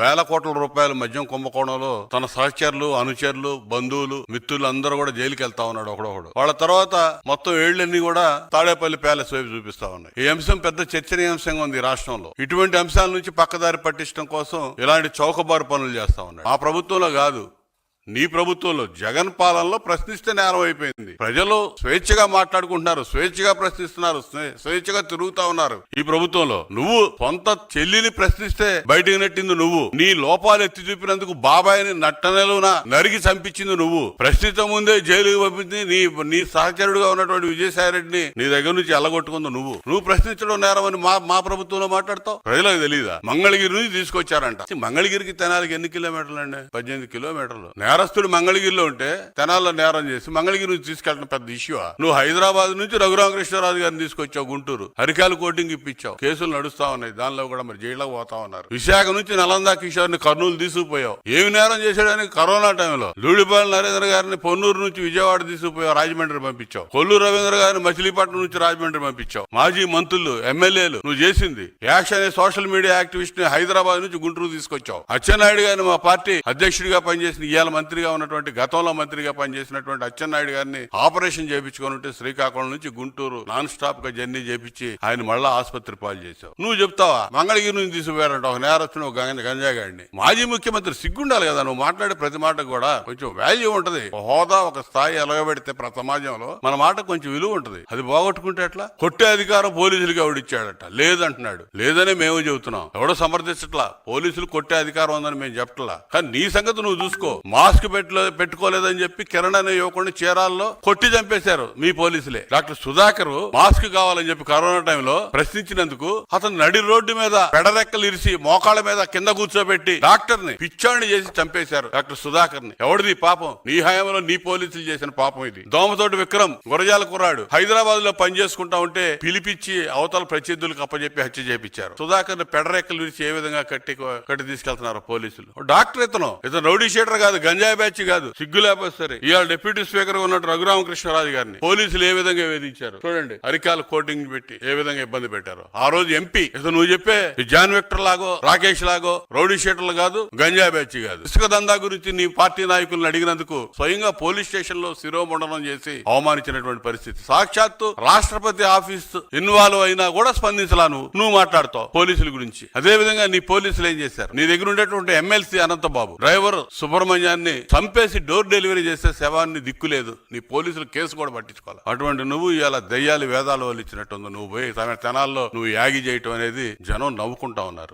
వేల కోట్ల రూపాయల మద్యం కుంభకోణంలో తన సహచరులు అనుచరులు బంధువులు మిత్రులు అందరూ కూడా జైలుకి వెళ్తా ఉన్నాడు ఒకడొకడు. వాళ్ళ తర్వాత మొత్తం ఏళ్ళన్నీ కూడా తాడేపల్లి ప్యాలెస్ వైపు చూపిస్తా ఉన్నాయి. ఈ అంశం పెద్ద చర్చనీయాంశంగా ఉంది రాష్ట్రంలో. ఇటువంటి అంశాల నుంచి పక్కదారి పట్టించడం కోసం ఇలాంటి చౌకబారు పనులు చేస్తా ఉన్నాడు. ఆ ప్రభుత్వంలో కాదు నీ ప్రభుత్వంలో జగన్ పాలనలో ప్రశ్నిస్తే నేరం అయిపోయింది. ప్రజలు స్వేచ్ఛగా మాట్లాడుకుంటున్నారు స్వేచ్ఛగా ప్రశ్నిస్తున్నారు స్వేచ్ఛగా తిరుగుతా ఉన్నారు. ఈ ప్రభుత్వంలో నువ్వు సొంత చెల్లిని ప్రశ్నిస్తే బయటికి నెట్టింది నువ్వు. నీ లోపాలు ఎత్తి చూపినందుకు బాబాయిని నట్టనెలున నరికి చంపించింది నువ్వు. ప్రశ్నించక ముందే జైలుకి పంపింది నీ నీ సహచరుడుగా ఉన్నటువంటి విజయసాయి రెడ్డిని నీ దగ్గర నుంచి ఎల్లగొట్టుకుంది నువ్వు. నువ్వు ప్రశ్నించడం నేరం అని మా మా ప్రభుత్వంలో మాట్లాడతావు? ప్రజలకు తెలియదా మంగళగిరి నుంచి తీసుకొచ్చారంట. మంగళగిరికి తెనాలికి ఎన్ని కిలోమీటర్లు అండి పద్దెనిమిది కిలోమీటర్లు. నేరస్తుడు మంగళగిరిలో ఉంటే తెనాల్లో నేరం చేసి మంగళగిరి నుంచి తీసుకెళ్ళడం పెద్ద ఇష్యూ నువ్వు హైదరాబాద్ నుంచి రఘురామకృష్ణరాజు గారిని తీసుకొచ్చావు గుంటూరు. హరికాలు కోటింగ్ ఇప్పించావు. కేసులు నడుస్తా ఉన్నాయి. దానిలో కూడా మరి జైల్లోకి పోతా ఉన్నారు. విశాఖ నుంచి నలందా కిషోర్ని కర్నూలు తీసుకుపోయావు. ఏమి నేరం చేశాడని కరోనా టైంలో లూడిపాల నరేంద్ర గారిని పొన్నూరు నుంచి విజయవాడ తీసుకుపోయావు రాజమండ్రి పంపించావు. కొల్లు రవీంద్ర గారిని మచిలీపట్నం నుంచి రాజమండ్రి పంపించావు. మాజీ మంత్రులు ఎమ్మెల్యేలు నువ్వు చేసింది. యాక్షన్ అనే సోషల్ మీడియా యాక్టివిస్ట్ని హైదరాబాద్ నుంచి గుంటూరు తీసుకొచ్చావు. అచ్చెన్నాయుడు గారిని మా పార్టీ అధ్యక్షుడిగా పనిచేసిన ఇవాళ మంత్రిగా ఉన్నటువంటి గతంలో మంత్రిగా పనిచేసినటువంటి అచ్చెన్నాయుడు గారిని ఆపరేషన్ చేయించుకొని ఉంటే శ్రీకాకుళం నుంచి గుంటూరు నాన్ స్టాప్గా జర్నీ చేపించి ఆయన మళ్ళా ఆసుపత్రి పాలు చేశావు. నువ్వు చెప్తావా? మంగళగిరి నుంచి తీసుకుపోయారంట ఒక నేరస్తుని ఒక గంజ గంజాగాడిని మాజీ ముఖ్యమంత్రి సిగ్గుండాలి కదా నువ్వు మాట్లాడే ప్రతి మాట కూడా కొంచెం వాల్యూ ఉంటది. హోదా ఒక స్థాయి ఎలగబెడితే సమాజంలో మన మాట కొంచెం విలువ ఉంటది. అది పోగొట్టుకుంటే ఎట్లా? కొట్టే అధికారం పోలీసులకి ఎవడిచ్చాడట లేదంటున్నాడు. లేదనే మేము చెబుతున్నాం. ఎవడో సమర్థించట్లా? పోలీసులు కొట్టే అధికారం ఉందని మేము చెప్పట్లా? కానీ నీ సంగతి నువ్వు చూసుకో. మా మాస్క్ పెట్టలే పెట్టుకోలేదని చెప్పి కిరణ్ అనే యువకుడిని చీరాల్లో కొట్టి చంపేశారు మీ పోలీసులే. డాక్టర్ సుధాకర్ మాస్క్ కావాలని చెప్పి కరోనా టైంలో ప్రశ్నించినందుకు అతను నడి రోడ్డు మీద పెడరెక్కలు ఇరిసి మోకాళ్ళ మీద కింద కూర్చోబెట్టి డాక్టర్ని పిచ్చాడిని చేసి చంపేశారు డాక్టర్ సుధాకర్ని ఎవడిది పాపం? నీ హయాంలో నీ పోలీసులు చేసిన పాపం ఇది. దోమతోటి విక్రమ్ గురజాల కుర్రాడు. హైదరాబాద్లో పని చేసుకుంటా ఉంటే పిలిపించి అవతల ప్రత్యర్థులకు అప్పచెప్పి హత్య చేపించారు. సుధాకర్ని పెడరెక్కలు విరిచి ఏ విధంగా కట్టి కట్టి తీసుకెళ్తున్నారు పోలీసులు. డాక్టర్ ఇతను. ఇతను రౌడీ షీటర్ కాదు గంజాయి బ్యాచ్ కాదు సిగ్గు లేకపోతే సరే. ఇవాళ డిప్యూటీ స్పీకర్గా ఉన్నట్టు రఘురామకృష్ణరాజు గారిని పోలీసులు ఏ విధంగా వేధించారు? చూడండి. అరికాల కోటింగ్ పెట్టి ఏ విధంగా ఇబ్బంది పెట్టారు. ఆ రోజు ఎంపీ ఇతను నువ్వు చెప్పే జాన్ విక్టర్ లాగో రాకేష్ లాగో రౌడీ షీటర్లు కాదు గంజాయి బ్యాచ్ కాదు. ఇసుక దందా గురించి నీ పార్టీ నాయకులను అడిగినందుకు స్వయంగా పోలీస్ స్టేషన్లో శిరోమండనం చేసి అవమానించినటువంటి పరిస్థితి. సాక్షాత్తు రాష్ట్రపతి ఆఫీస్ ఇన్వాల్వ్ అయినా కూడా స్పందించలా నువ్వు. నువ్వు మాట్లాడుతావు పోలీసుల గురించి. అదే విధంగా నీ పోలీసులు ఏం చేశారు? నీ దగ్గర ఉండేటువంటి ఎమ్మెల్సీ అనంతబాబు డ్రైవర్ సుబ్రహ్మణ్యాన్ని చంపేసి డోర్ డెలివరీ చేసే శవాన్ని దిక్కులేదు నీ పోలీసులు కేసు కూడా పట్టించుకోవాలి? అటువంటి నువ్వు ఇలా దయ్యాలు వేదాలు వాళ్ళు ఇచ్చినట్టుంది నువ్వు పోయి తన తెనాల్లో నువ్వు యాగి చేయటం అనేది జనం నవ్వుకుంటా ఉన్నారు.